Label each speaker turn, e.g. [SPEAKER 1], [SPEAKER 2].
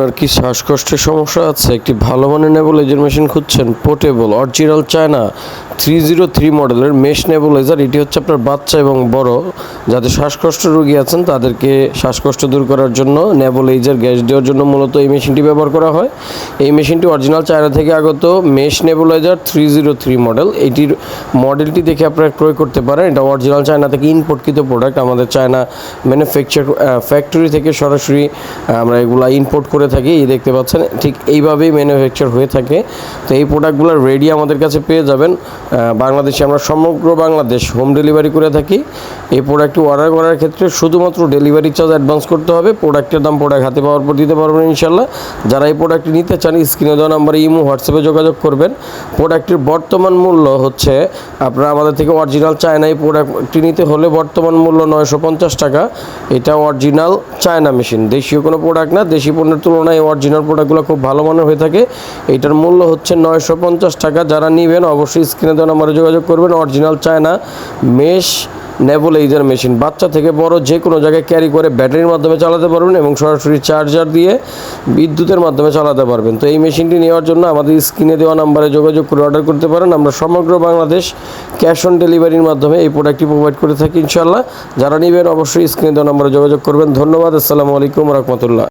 [SPEAKER 1] আপনার কি শ্বাসকষ্টের সমস্যা আছে? একটি ভালো মানের নেবুলাইজার মেশিন খুঁজছেন portable original China. Three zero three মডেলের মেশ নেবুলাইজার এটি হচ্ছে আপনার বাচ্চা এবং বড়। যাদের শ্বাসকষ্ট রোগী আছেন, তাদেরকে শ্বাসকষ্ট দূর করার জন্য নেবুলাইজার গ্যাস দেওয়ার জন্য মূলত এই মেশিনটি ব্যবহার করা হয়। এই মেশিনটি অরিজিনাল চায়না থেকে আগত mesh nebuliser three zero three model. এটির মডেলটি দেখে আপনারা ক্রয় করতে পারেন। এটা অরিজিনাল চায়না থেকে ইম্পোর্টকৃত প্রোডাক্ট আমাদের চায়না ম্যানুফ্যাকচার ফ্যাক্টরি থেকে সরাসরি আমরা এগুলা ইম্পোর্ট করে থাকি। এই দেখতে পাচ্ছেন, ঠিক এইভাবেই ম্যানুফ্যাকচার হয়ে থাকে। তো এই প্রোডাক্টগুলো রেডি আমাদের কাছে পেয়ে যাবেন। বাংলাদেশে আমরা সমগ্র বাংলাদেশ হোম ডেলিভারি করে থাকি। এই প্রোডাক্টটি অর্ডার করার ক্ষেত্রে শুধুমাত্র ডেলিভারি চার্জ অ্যাডভান্স করতে হবে। প্রোডাক্টের দাম প্রোডাক্ট হাতে পাওয়ার পর দিতে পারবেন ইনশাল্লাহ যারা এই প্রোডাক্টটি নিতে চান স্ক্রিনে দেওয়া নাম্বারে ইমো হোয়াটসঅ্যাপে যোগাযোগ করবেন। প্রোডাক্টটির বর্তমান মূল্য হচ্ছে, আপনারা আমাদের থেকে অরিজিনাল চায়না এই প্রোডাক্টটি নিতে হলে বর্তমান মূল্য নয়শো পঞ্চাশ টাকা। এটা অরিজিনাল চায়না মেশিন দেশীয় কোনো প্রোডাক্ট না, দেশি পণ্যের তুলনায় এই অরিজিনাল প্রোডাক্টগুলো খুব ভালো মানের হয়ে থাকে। এটার মূল্য হচ্ছে নয়শো পঞ্চাশ টাকা। যারা নেবেন, অবশ্যই স্ক্রিনে দেওয়া নাম্বারে যোগাযোগ করবেন। Original China mesh nebulizer machine বাচ্চা থেকে বড় যে কোনো জায়গায় ক্যারি করে ব্যাটারির মাধ্যমে চালাতে পারবেন এবং সরাসরি চার্জার দিয়ে বিদ্যুতের মাধ্যমে চালাতে পারবেন। তো এই মেশিনটি নেওয়ার জন্য আমাদের স্ক্রিনে দেওয়া নাম্বারে যোগাযোগ করে অর্ডার করতে পারেন। আমরা সমগ্র বাংলাদেশ ক্যাশ অন ডেলিভারির মাধ্যমে এই প্রোডাক্টটি প্রোভাইড করে থাকি ইনশাল্লাহ যারা নেবেন অবশ্যই স্ক্রিনে দেওয়া নাম্বারে যোগাযোগ করবেন। ধন্যবাদ। আসসালামু আলাইকুম রহমতুল্লাহ।